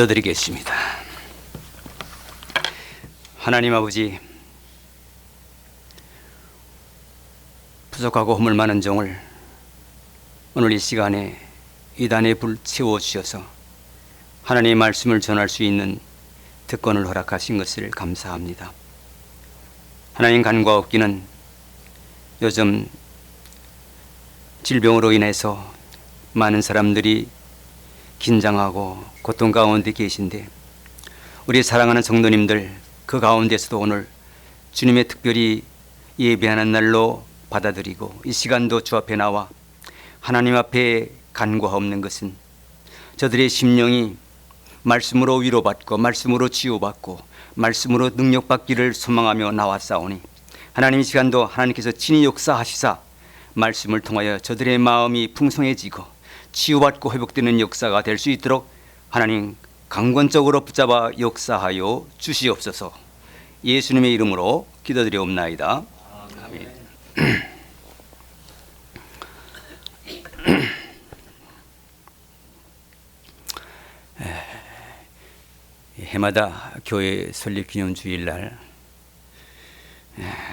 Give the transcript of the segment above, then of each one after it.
기도드리겠습니다. 하나님 아버지, 부족하고 허물 많은 종을 오늘 이 시간에 이단의 불 채워 주셔서 하나님의 말씀을 전할 수 있는 특권을 허락하신 것을 감사합니다. 하나님 간과 없기는 요즘 질병으로 인해서 많은 사람들이 긴장하고 고통 가운데 계신데 우리 사랑하는 성도님들 그 가운데서도 오늘 주님의 특별히 예배하는 날로 받아들이고 이 시간도 주 앞에 나와 하나님 앞에 간과없는 것은 저들의 심령이 말씀으로 위로받고 말씀으로 치유받고 말씀으로 능력받기를 소망하며 나왔사오니 하나님 이 시간도 하나님께서 친히 역사하시사 말씀을 통하여 저들의 마음이 풍성해지고 치유받고 회복되는 역사가 될 수 있도록 하나님 강권적으로 붙잡아 역사하여 주시옵소서. 예수님의 이름으로 기도드리옵나이다. 아멘. 해마다 교회 설립 기념 주일날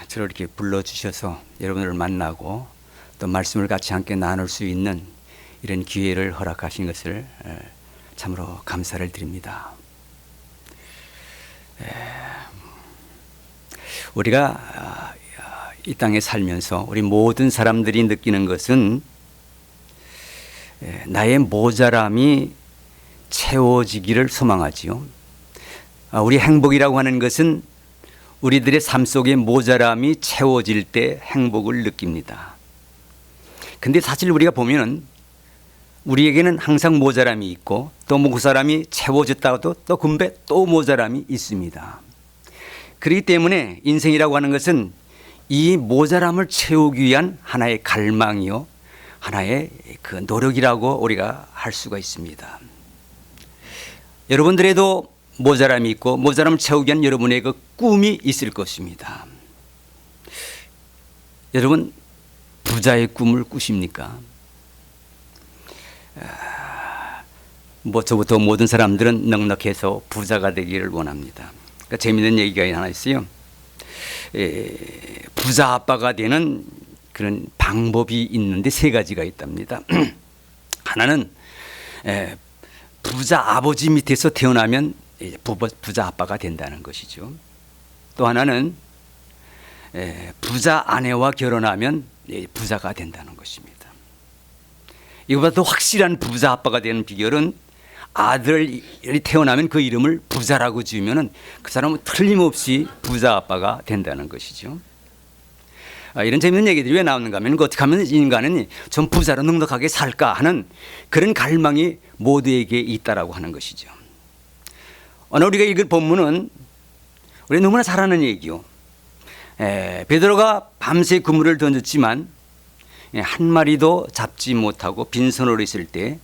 저를 이렇게 불러 주셔서 여러분을 만나고 또 말씀을 같이 함께 나눌 수 있는 이런 기회를 허락하신 것을 에, 참으로 감사를 드립니다. 에, 우리가 아, 이 땅에 살면서 우리 모든 사람들이 느끼는 것은 에, 나의 모자람이 채워지기를 소망하지요. 아, 우리 행복이라고 하는 것은 우리들의 삶 속에 모자람이 채워질 때 행복을 느낍니다. 근데 사실 우리가 보면은 우리에게는 항상 모자람이 있고 또 그 사람이 채워졌다가도 또 금배 또 모자람이 있습니다. 그렇기 때문에 인생이라고 하는 것은 이 모자람을 채우기 위한 하나의 갈망이요. 하나의 그 노력이라고 우리가 할 수가 있습니다. 여러분들에도 모자람이 있고 모자람을 채우기 위한 여러분의 그 꿈이 있을 것입니다. 여러분 부자의 꿈을 꾸십니까? 아, 뭐 저부터 모든 사람들은 넉넉해서 부자가 되기를 원합니다. 그러니까 재미있는 얘기가 하나 있어요. 에, 부자 아빠가 되는 그런 방법이 있는데 세 가지가 있답니다. 하나는 에, 부자 아버지 밑에서 태어나면 부자 아빠가 된다는 것이죠. 또 하나는 부자 아내와 결혼하면 부자가 된다는 것입니다. 이거보다 더 확실한 부자 아빠가 되는 비결은 아들이 태어나면 그 이름을 부자라고 지으면 그 사람은 틀림없이 부자 아빠가 된다는 것이죠. 아, 이런 재밌는 얘기들이 왜 나오는가 하면 그 어떻게 하면 인간은 좀 부자로 넉넉하게 살까 하는 그런 갈망이 모두에게 있다라고 하는 것이죠. 오늘 우리가 읽을 본문은 우리 너무나 잘 아는 얘기요. 에, 베드로가 밤새 그물을 던졌지만 예, 한 마리도 잡지 못하고 빈손으로 있을 때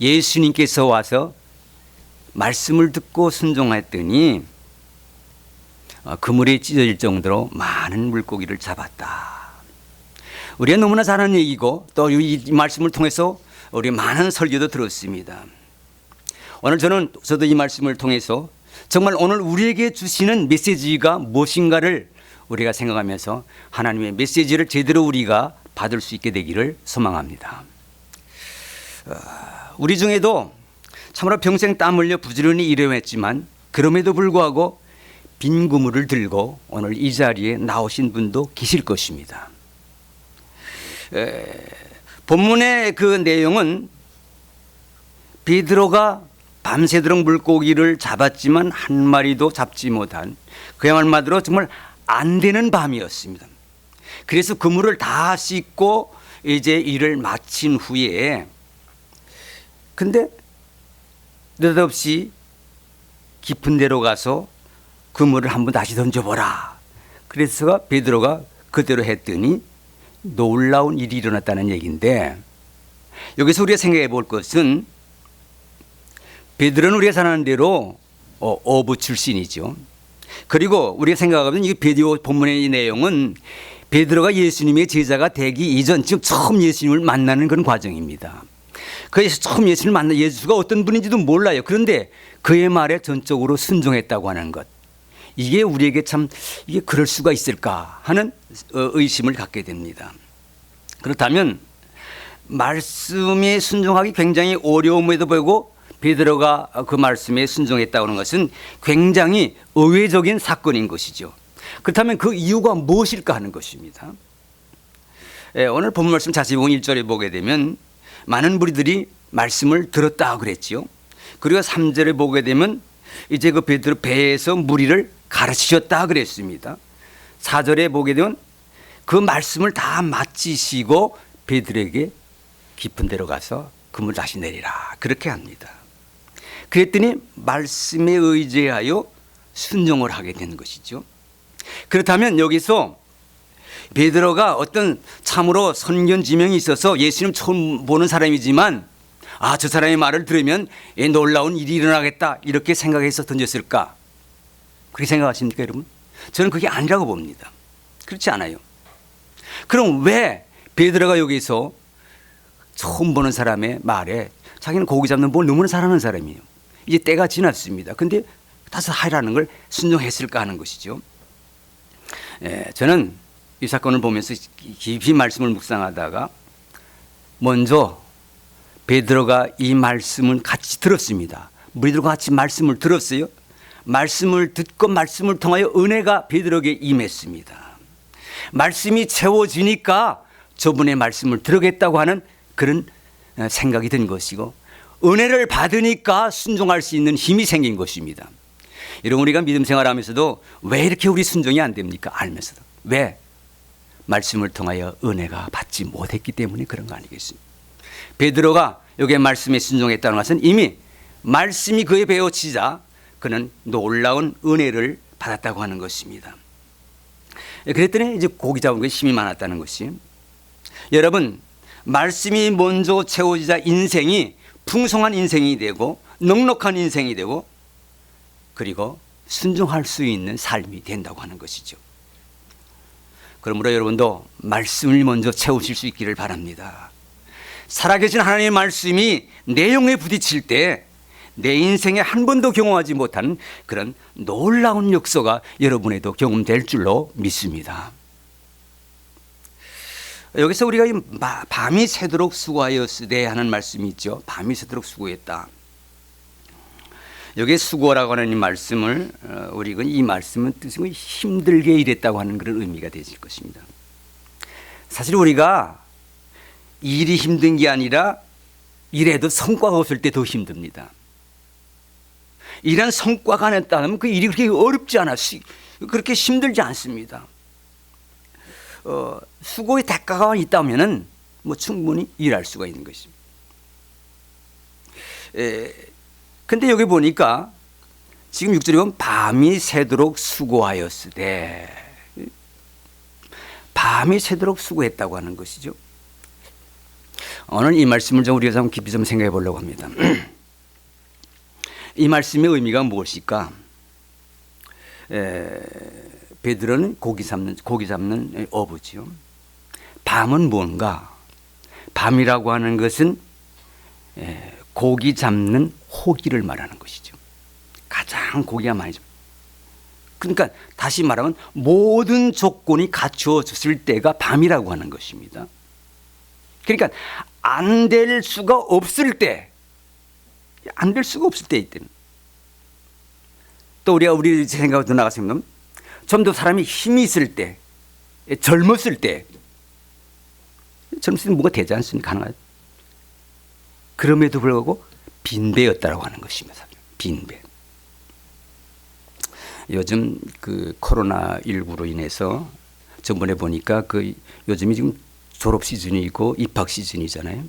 예수님께서 와서 말씀을 듣고 순종했더니 어, 그물이 찢어질 정도로 많은 물고기를 잡았다. 우리가 너무나 잘 아는 얘기고 또 이 말씀을 통해서 우리 많은 설교도 들었습니다. 오늘 저는 저도 이 말씀을 통해서 정말 오늘 우리에게 주시는 메시지가 무엇인가를 우리가 생각하면서 하나님의 메시지를 제대로 우리가 받을 수 있게 되기를 소망합니다. 어, 우리 중에도 참으로 평생 땀 흘려 부지런히 일해왔지만 그럼에도 불구하고 빈 그물을 들고 오늘 이 자리에 나오신 분도 계실 것입니다. 에, 본문의 그 내용은 베드로가 밤새도록 물고기를 잡았지만 한 마리도 잡지 못한 그야말로 정말 안 되는 밤이었습니다. 그래서 그물을 다 씻고 이제 일을 마친 후에 근데 느닷없이 깊은 데로 가서 그물을 한번 다시 던져보라. 그래서 베드로가 그대로 했더니 놀라운 일이 일어났다는 얘기인데 여기서 우리가 생각해 볼 것은 베드로는 우리가 생각하는 대로 어, 어부 출신이죠. 그리고 우리가 생각하면 이 베드로 본문의 이 내용은 베드로가 예수님의 제자가 되기 이전 지금 처음 예수님을 만나는 그런 과정입니다. 그래서 처음 예수님을 만나 예수가 어떤 분인지도 몰라요. 그런데 그의 말에 전적으로 순종했다고 하는 것. 이게 우리에게 참 이게 그럴 수가 있을까 하는 어, 의심을 갖게 됩니다. 그렇다면 말씀에 순종하기 굉장히 어려움에도 불구하고 베드로가 그 말씀에 순종했다는 것은 굉장히 의외적인 사건인 것이죠. 그렇다면 그 이유가 무엇일까 하는 것입니다. 예, 오늘 본 말씀 자세히 보면 1절에 보게 되면 많은 무리들이 말씀을 들었다 그랬지요. 그리고 3절에 보게 되면 이제 그 베드로 배에서 무리를 가르치셨다 그랬습니다. 4절에 보게 되면 그 말씀을 다 마치시고 베드로에게 깊은 데로 가서 그물 다시 내리라 그렇게 합니다. 그랬더니 말씀에 의지하여 순종을 하게 되는 것이죠. 그렇다면 여기서 베드로가 어떤 참으로 선견지명이 있어서 예수님 처음 보는 사람이지만 아 저 사람의 말을 들으면 예, 놀라운 일이 일어나겠다 이렇게 생각해서 던졌을까? 그렇게 생각하십니까 여러분? 저는 그게 아니라고 봅니다. 그렇지 않아요. 그럼 왜 베드로가 여기서 처음 보는 사람의 말에 자기는 고기 잡는 뭘 너무나 잘하는 사람이에요. 이제 때가 지났습니다. 근데 다시 하라는 걸 순종했을까 하는 것이죠. 예, 저는 이 사건을 보면서 깊이 말씀을 묵상하다가 먼저 베드로가 이 말씀을 같이 들었습니다. 무리들과 같이 말씀을 들었어요. 말씀을 듣고 말씀을 통하여 은혜가 베드로에게 임했습니다. 말씀이 채워지니까 저분의 말씀을 들으겠다고 하는 그런 어, 생각이 든 것이고 은혜를 받으니까 순종할 수 있는 힘이 생긴 것입니다. 이런 우리가 믿음 생활하면서도 왜 이렇게 우리 순종이 안 됩니까? 알면서도 왜 말씀을 통하여 은혜가 받지 못했기 때문에 그런 거 아니겠습니까? 베드로가 여기에 말씀에 순종했다는 것은 이미 말씀이 그에 배워지자 그는 놀라운 은혜를 받았다고 하는 것입니다. 그랬더니 이제 고기 잡은 것에 힘이 많았다는 것이 여러분 말씀이 먼저 채워지자 인생이 풍성한 인생이 되고 넉넉한 인생이 되고 그리고 순종할 수 있는 삶이 된다고 하는 것이죠. 그러므로 여러분도 말씀을 먼저 채우실 수 있기를 바랍니다. 살아계신 하나님의 말씀이 내용에 부딪힐 때 내 인생에 한 번도 경험하지 못한 그런 놀라운 역사가 여러분에도 경험될 줄로 믿습니다. 여기서 우리가 이 밤이 새도록 수고하였으되 하는 말씀이 있죠. 밤이 새도록 수고했다. 여기에 수고라고 하는 이 말씀을 어, 우리가 이 말씀은 뜻은 힘들게 일했다고 하는 그런 의미가 되실 것입니다. 사실 우리가 일이 힘든 게 아니라 일해도 성과가 없을 때 더 힘듭니다. 일한 성과가 냈다면 그 일이 그렇게 어렵지 않아, 그렇게 힘들지 않습니다. 어, 수고의 대가가 있다면은 뭐 충분히 일할 수가 있는 것입니다. 에, 근데 여기 보니까 지금 6절에 보면 밤이 새도록 수고하였으되 밤이 새도록 수고했다고 하는 것이죠. 오늘 이 말씀을 좀 우리가 좀 깊이 좀 생각해 보려고 합니다. 이 말씀의 의미가 무엇일까? 에, 베드로는 고기 잡는 고기 잡는 어부지요. 밤은 뭔가? 밤이라고 하는 것은 에, 고기 잡는 호기를 말하는 것이죠. 가장 고기가 많이 잡. 그러니까 다시 말하면 모든 조건이 갖추어졌을 때가 밤이라고 하는 것입니다. 그러니까 안 될 수가 없을 때, 안 될 수가 없을 때 이때는. 또 우리가 우리 생각으로 나가서 좀더 사람이 힘이 있을 때, 젊었을 때, 젊었을 때 뭐가 되지 않습니까? 가능하죠. 그럼에도 불구하고 빈배였다라고 하는 것입니다. 빈배. 요즘 그 코로나 19로 인해서 전번에 보니까 그 요즘이 지금 졸업 시즌이고 입학 시즌이잖아요.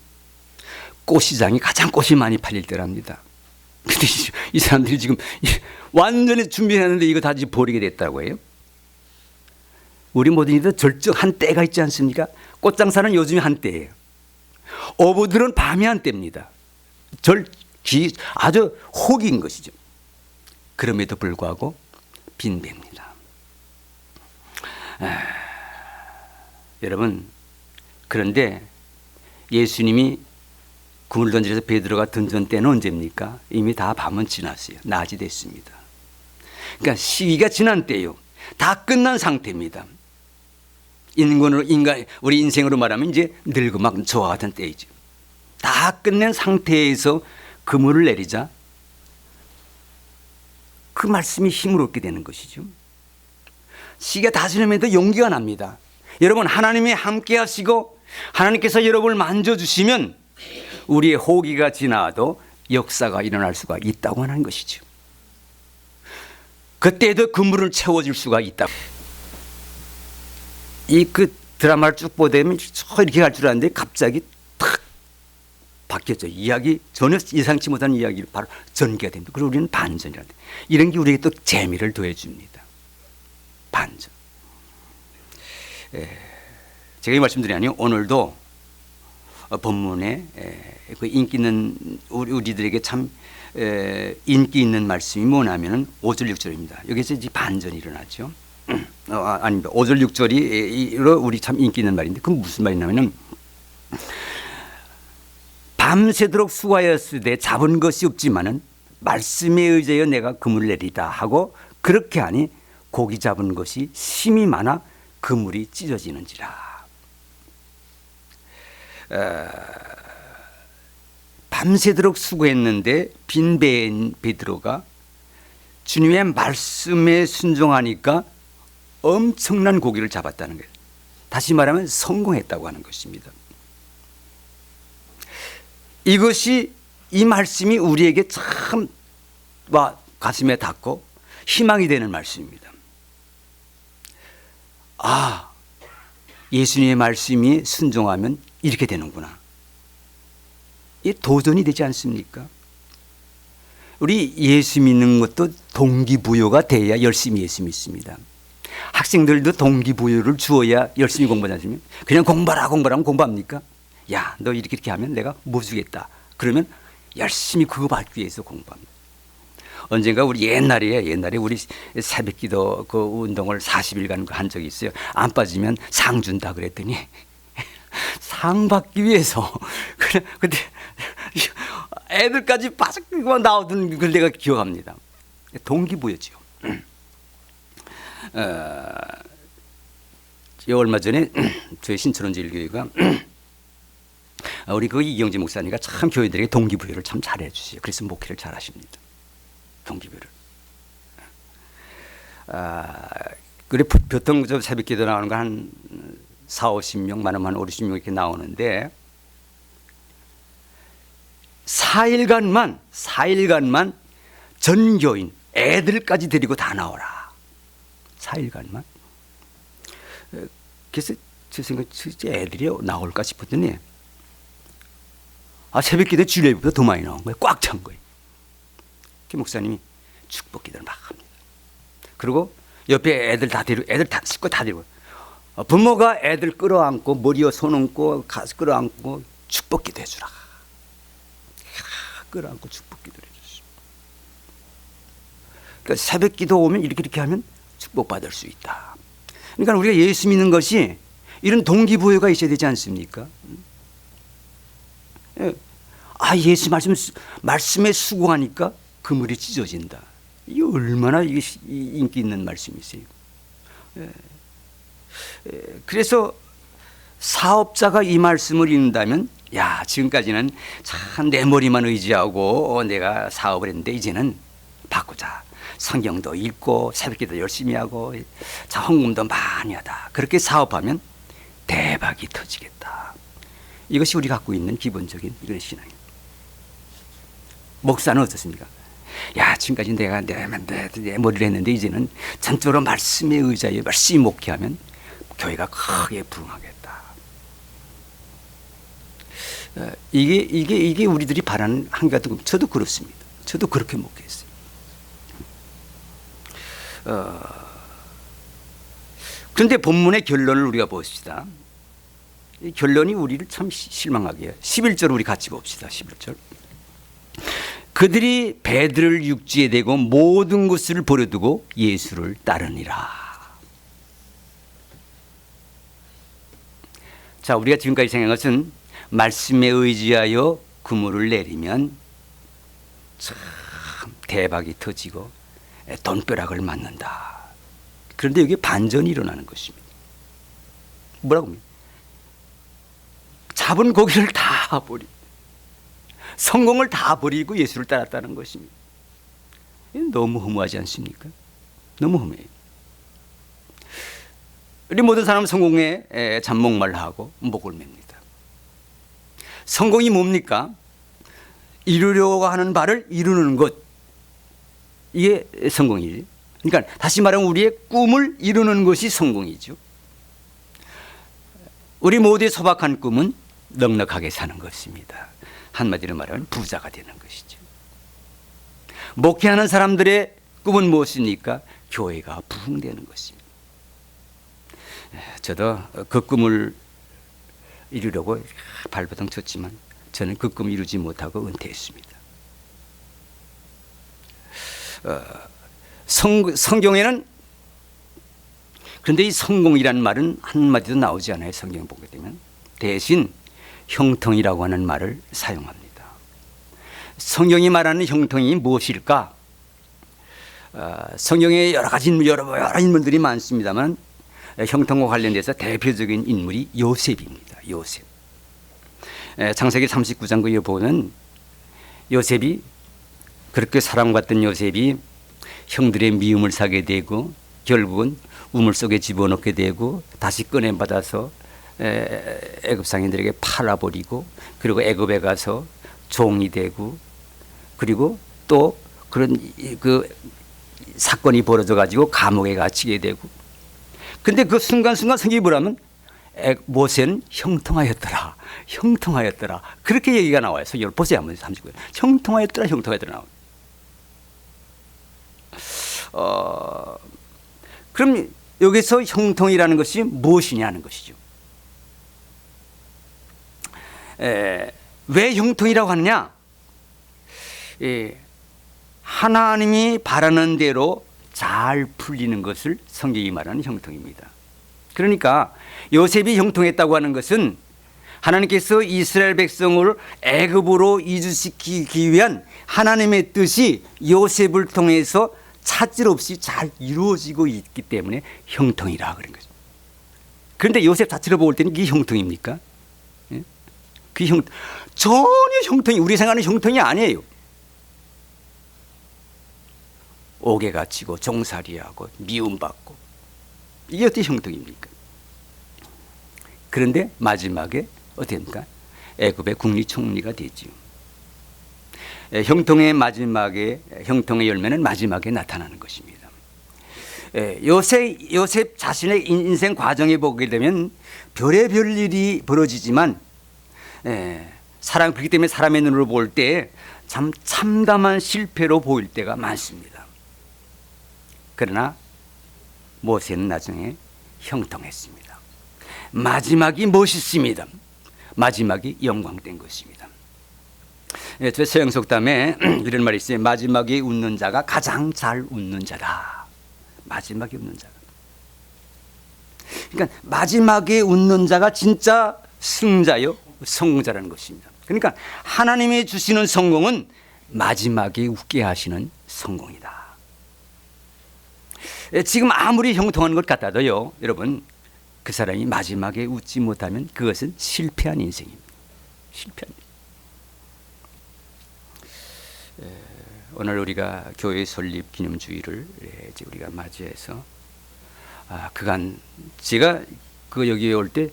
꽃 시장이 가장 꽃이 많이 팔릴 때랍니다. 근데 이 사람들이 지금 완전히 준비했는데 이거 다 지금 버리게 됐다고 해요. 우리 모든 이들 절정 한 때가 있지 않습니까? 꽃장사는 요즘에 한때예요. 어부들은 밤이 한때입니다. 절, 기, 아주 혹인 것이죠. 그럼에도 불구하고 빈배입니다. 아, 여러분, 그런데 예수님이 그물 던지려서 베드로가 던전 때는 언제입니까? 이미 다 밤은 지났어요. 낮이 됐습니다. 그러니까 시기가 지난 때요. 다 끝난 상태입니다. 인간으로 인간 우리 인생으로 말하면 이제 늙고 막 저와 같은 때이죠. 다 끝낸 상태에서 그물을 내리자 그 말씀이 힘을 얻게 되는 것이죠. 시가 다 지나면도 용기가 납니다. 여러분 하나님이 함께 하시고 하나님께서 여러분을 만져주시면 우리의 호기가 지나도 역사가 일어날 수가 있다고 하는 것이죠. 그때도 그물을 채워줄 수가 있다. 이 그 드라마를 쭉 보다면 저 이렇게 갈 줄 알았는데 갑자기 탁 바뀌었죠. 이야기 전혀 예상치 못한 이야기를 바로 전개가 됩니다. 그리고 우리는 반전이란다. 이런 게 우리에게 또 재미를 더해줍니다. 반전. 에, 제가 이 말씀드리니 오늘도 어, 본문에 에, 그 인기 있는 우리, 우리들에게 참 에, 인기 있는 말씀이 뭐냐면은 5절 6절입니다. 여기서 이제 반전이 일어나죠. 어, 아, 아닙니다. 5절 6절이 우리 참 인기 있는 말인데 그건 무슨 말이냐면은 밤새도록 수고하였으되 잡은 것이 없지만은 말씀에 의지하여 내가 그물을 내리다 하고 그렇게 하니 고기 잡은 것이 심이 많아 그물이 찢어지는지라. 어, 밤새도록 수고했는데 빈 배인 베드로가 주님의 말씀에 순종하니까 엄청난 고기를 잡았다는 거예요. 다시 말하면 성공했다고 하는 것입니다. 이것이 이 말씀이 우리에게 참 와, 가슴에 닿고 희망이 되는 말씀입니다. 아, 예수님의 말씀이 순종하면 이렇게 되는구나. 이 도전이 되지 않습니까? 우리 예수 믿는 것도 동기부여가 돼야 열심히 예수 믿습니다. 학생들도 동기부여를 주어야 열심히 공부하지 않습니까? 그냥 공부하라 공부하면 공부합니까? 야, 너 이렇게 이렇게 하면 내가 뭐 주겠다. 그러면 열심히 그거 받기 위해서 공부합니다. 언젠가 우리 옛날에 옛날에 우리 새벽기도 그 운동을 40일간 한 적이 있어요. 안 빠지면 상 준다 그랬더니 상 받기 위해서 그래 근데 애들까지 바삭만 나오던 걸 내가 기억합니다. 동기부여죠. 어, 얼마 전에 저희 신천원제일교회가 우리 그 이경재 목사님과 참 교회들에게 동기부여를 참 잘해 주세요. 그래서 목회를 잘 하십니다. 동기부여를. 아, 그래 보통 저 새벽 기도 나오는 거 한 4, 50명, 많으면 한 5, 60명 이렇게 나오는데 4일간만 4일간만 전교인 애들까지 데리고 다 나오라. 4일간만. 그래서 제 생각 진짜 애들이 나올까 싶었더니 아 새벽 기도 주일보다 더 많이 나온 거예요. 꽉 찬 거예요. 그 목사님이 축복 기도를 막 합니다. 그리고 옆에 애들 다 데리고 애들 다 싣고 다 데리고 어, 부모가 애들 끌어안고 머리에 손 얹고 가서 끌어안고 축복 기도 해 주라. 끌어안고 축복 기도를 해주십니다. 그러니까 새벽 기도 오면 이렇게 이렇게 하면 축복받을 수 있다. 그러니까 우리가 예수 믿는 것이 이런 동기부여가 있어야 되지 않습니까? 예. 아 예수 말씀 말씀에 수고하니까 그물이 찢어진다. 이 얼마나 인기 있는 말씀이세요. 예. 예. 그래서 사업자가 이 말씀을 읽는다면 야 지금까지는 참 내 머리만 의지하고 내가 사업을 했는데 이제는 바꾸자. 성경도 읽고 새벽기도 열심히 하고 자 헌금도 많이 하다. 그렇게 사업하면 대박이 터지겠다. 이것이 우리 갖고 있는 기본적인 이런 신앙입니다. 목사는 어떻습니까? 야 지금까지 내가 내, 내, 내 머리를 했는데 이제는 전적으로 말씀에 의지하여 열심히 목회하면 교회가 크게 부흥하겠다. 어, 이게 이게 이게 우리들이 바라는 한 가지 저도 그렇습니다. 저도 그렇게 목회했어요. 어, 그런데 본문의 결론을 우리가 봅시다. 이 결론이 우리를 참 실망하게 해요. 11절 우리 같이 봅시다. 11절. 그들이 배들을 육지에 대고 모든 것을 버려두고 예수를 따르니라. 자, 우리가 지금까지 생각한 것은 말씀에 의지하여 그물을 내리면 참 대박이 터지고 돈벼락을 맞는다. 그런데 여기 반전이 일어나는 것입니다. 뭐라고 합니까? 잡은 고기를 다 버리, 성공을 다 버리고 예수를 따랐다는 것입니다. 너무 허무하지 않습니까? 너무 허무해요. 우리 모든 사람은 성공에 에, 잡목말하고 목을 맵니다. 성공이 뭡니까? 이루려고 하는 바를 이루는 것. 이게 성공이지. 그러니까 다시 말하면 우리의 꿈을 이루는 것이 성공이죠. 우리 모두의 소박한 꿈은 넉넉하게 사는 것입니다. 한마디로 말하면 부자가 되는 것이죠. 목회하는 사람들의 꿈은 무엇입니까? 교회가 부흥되는 것입니다. 저도 그 꿈을 이루려고 발버둥 쳤지만 저는 그 꿈을 이루지 못하고 은퇴했습니다. 어, 성, 성경에는 그런데 이 성공이라는 말은 한마디도 나오지 않아요. 성경을 보게 되면 대신 형통이라고 하는 말을 사용합니다. 성경이 말하는 형통이 무엇일까? 어, 성경에 여러 가지 인물, 여러, 여러 인물들이 많습니다만 형통과 관련돼서 대표적인 인물이 요셉입니다. 요셉. 에, 창세기 39장 그에 보면 요셉이 그렇게 사랑받던 요셉이 형들의 미움을 사게 되고 결국은 우물 속에 집어넣게 되고 다시 꺼내 받아서 애굽 상인들에게 팔아버리고 그리고 애굽에 가서 종이 되고 그리고 또 그런 그 사건이 벌어져 가지고 감옥에 갇히게 되고. 근데 그 순간순간 성경이 뭐라면 모세는 형통하였더라 형통하였더라. 그렇게 얘기가 나와요. 성경을 보세요. 한번 39절 형통하였더라 형통하였더라 나와요 어, 그럼 여기서 형통이라는 것이 무엇이냐는 것이죠. 에, 왜 형통이라고 하느냐? 에, 하나님이 바라는 대로 잘 풀리는 것을 성경이 말하는 형통입니다. 그러니까 요셉이 형통했다고 하는 것은 하나님께서 이스라엘 백성을 애굽으로 이주시키기 위한 하나님의 뜻이 요셉을 통해서 차질 없이 잘 이루어지고 있기 때문에 형통이라 그런 거죠. 그런데 요셉 자체로 볼 때는 이게 형통입니까? 예? 그 형, 전혀 형통이, 우리 생각하는 형통이 아니에요. 옥에 갇히고 종살이하고 미움받고 이게 어떻게 형통입니까? 그런데 마지막에 어떻게 됩니까? 애굽의 국립총리가 되지요. 예, 형통의 마지막에 형통의 열매는 마지막에 나타나는 것입니다. 예, 요셉 요셉 자신의 인생 과정에 보게 되면 별의별 일이 벌어지지만 예, 사람 그렇기 때문에 사람의 눈으로 볼 때 참 참담한 실패로 보일 때가 많습니다. 그러나 모세는 나중에 형통했습니다. 마지막이 멋있습니다. 마지막이 영광된 것입니다. 예, 저 서양 속담에 이런 말이 있어요. 마지막에 웃는 자가 가장 잘 웃는 자다. 마지막에 웃는 자가. 그러니까 마지막에 웃는 자가 진짜 승자요, 성자라는 것입니다. 그러니까 하나님이 주시는 성공은 마지막에 웃게 하시는 성공이다. 예, 지금 아무리 형통한 것 같아도요, 여러분, 그 사람이 마지막에 웃지 못하면 그것은 실패한 인생입니다. 실패한 인생. 오늘 우리가 교회 설립 기념주의를 예, 우리가 맞이해서 아, 그간 제가 그 여기 올때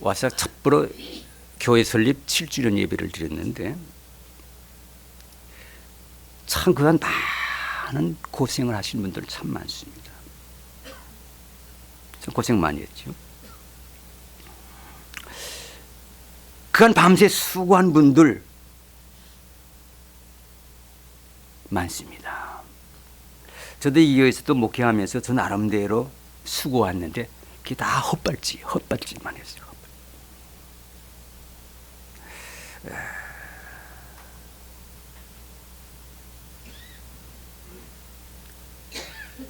와서 첫부로 교회 설립 7주년 예배를 드렸는데 참 그간 많은 고생을 하신 분들 참 많습니다. 참 고생 많이 했죠. 그간 밤새 수고한 분들 많습니다. 저도 이 교회에서도 목회하면서 저 나름대로 수고했는데 그게 다 헛발질, 헛발질만 했어요.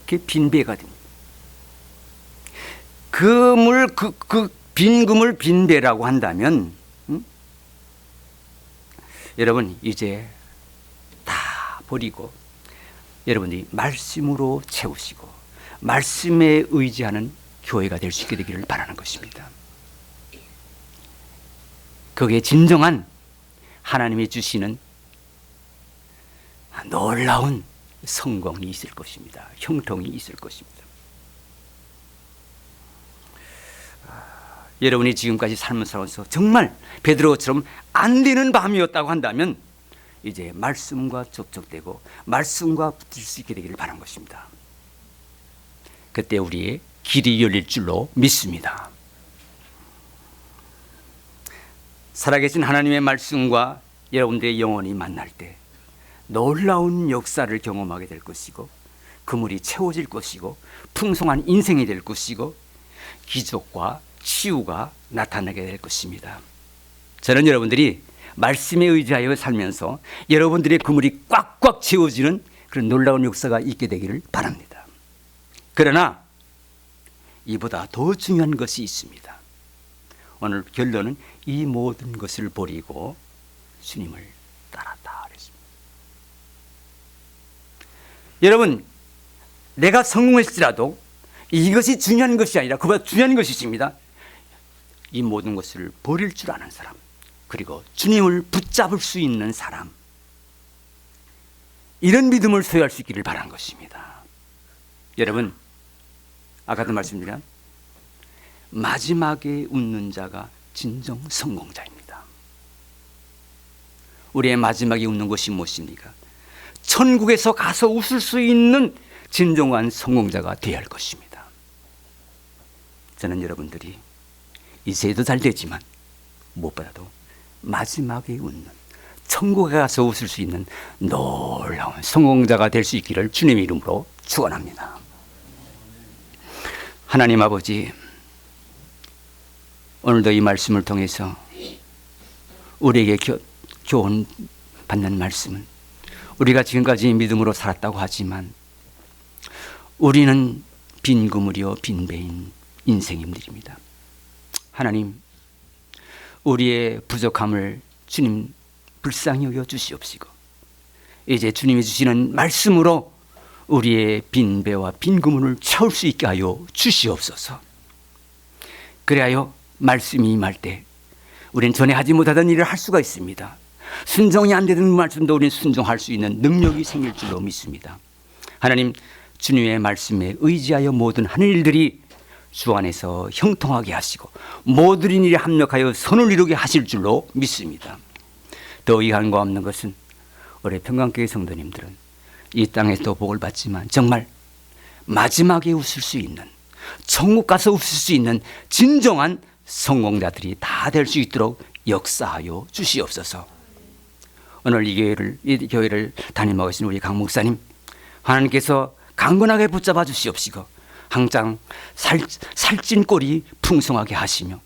그게 빈배가 됩니다. 금을 그, 그 빈금을 빈배라고 한다면 음? 여러분 이제 다 버리고 여러분이 말씀으로 채우시고 말씀에 의지하는 교회가 될 수 있게 되기를 바라는 것입니다. 그게 진정한 하나님이 주시는 놀라운 성공이 있을 것입니다. 형통이 있을 것입니다. 아, 여러분이 지금까지 살아서 정말 베드로처럼 안 되는 밤이었다고 한다면 이제 말씀과 접촉되고 말씀과 붙을 수 있게 되기를 바란 것입니다. 그때 우리의 길이 열릴 줄로 믿습니다. 살아계신 하나님의 말씀과 여러분들의 영혼이 만날 때 놀라운 역사를 경험하게 될 것이고 그물이 채워질 것이고 풍성한 인생이 될 것이고 기적과 치유가 나타나게 될 것입니다. 저는 여러분들이 말씀에 의지하여 살면서 여러분들의 그물이 꽉꽉 채워지는 그런 놀라운 역사가 있게 되기를 바랍니다. 그러나 이보다 더 중요한 것이 있습니다. 오늘 결론은 이 모든 것을 버리고 주님을 따랐다 그랬습니다. 여러분, 내가 성공했을지라도 이것이 중요한 것이 아니라 그보다 중요한 것이 있습니다. 이 모든 것을 버릴 줄 아는 사람, 그리고 주님을 붙잡을 수 있는 사람, 이런 믿음을 소유할 수 있기를 바란 것입니다. 여러분, 아까도 말씀드린 마지막에 웃는 자가 진정 성공자입니다. 우리의 마지막에 웃는 것이 무엇입니까? 천국에서 가서 웃을 수 있는 진정한 성공자가 되어야 할 것입니다. 저는 여러분들이 이제도 잘 되지만 무엇보다도 마지막에 웃는 천국에 가서 웃을 수 있는 놀라운 성공자가 될 수 있기를 주님의 이름으로 축원합니다. 하나님 아버지 오늘도 이 말씀을 통해서 우리에게 교, 교훈 받는 말씀은 우리가 지금까지 믿음으로 살았다고 하지만 우리는 빈 그물이요 빈 배인 인생임들입니다. 하나님 우리의 부족함을 주님 불쌍히 여겨 주시옵시고 이제 주님이 주시는 말씀으로 우리의 빈 배와 빈 그물을 채울 수 있게 하여 주시옵소서. 그래야 말씀이 임할 때 우리는 전에 하지 못하던 일을 할 수가 있습니다. 순종이 안 되는 말씀도 우리는 순종할 수 있는 능력이 생길 줄로 믿습니다. 하나님 주님의 말씀에 의지하여 모든 하는 일들이 주 안에서 형통하게 하시고 모든 일이 합력하여 선을 이루게 하실 줄로 믿습니다. 더 이한과 없는 것은 우리 평강교회 성도님들은 이 땅에서 복을 받지만 정말 마지막에 웃을 수 있는 천국 가서 웃을 수 있는 진정한 성공자들이 다 될 수 있도록 역사하여 주시옵소서. 오늘 이 교회를 이 교회를 담임하고 계신 우리 강 목사님 하나님께서 강건하게 붙잡아 주시옵시고 항상 살, 살찐 꼴이 풍성하게 하시며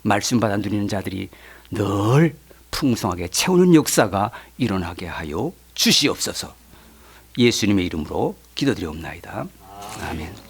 말씀 받아 누리는 자들이 늘 풍성하게 채우는 역사가 일어나게 하여 주시옵소서. 예수님의 이름으로 기도드리옵나이다. 아멘.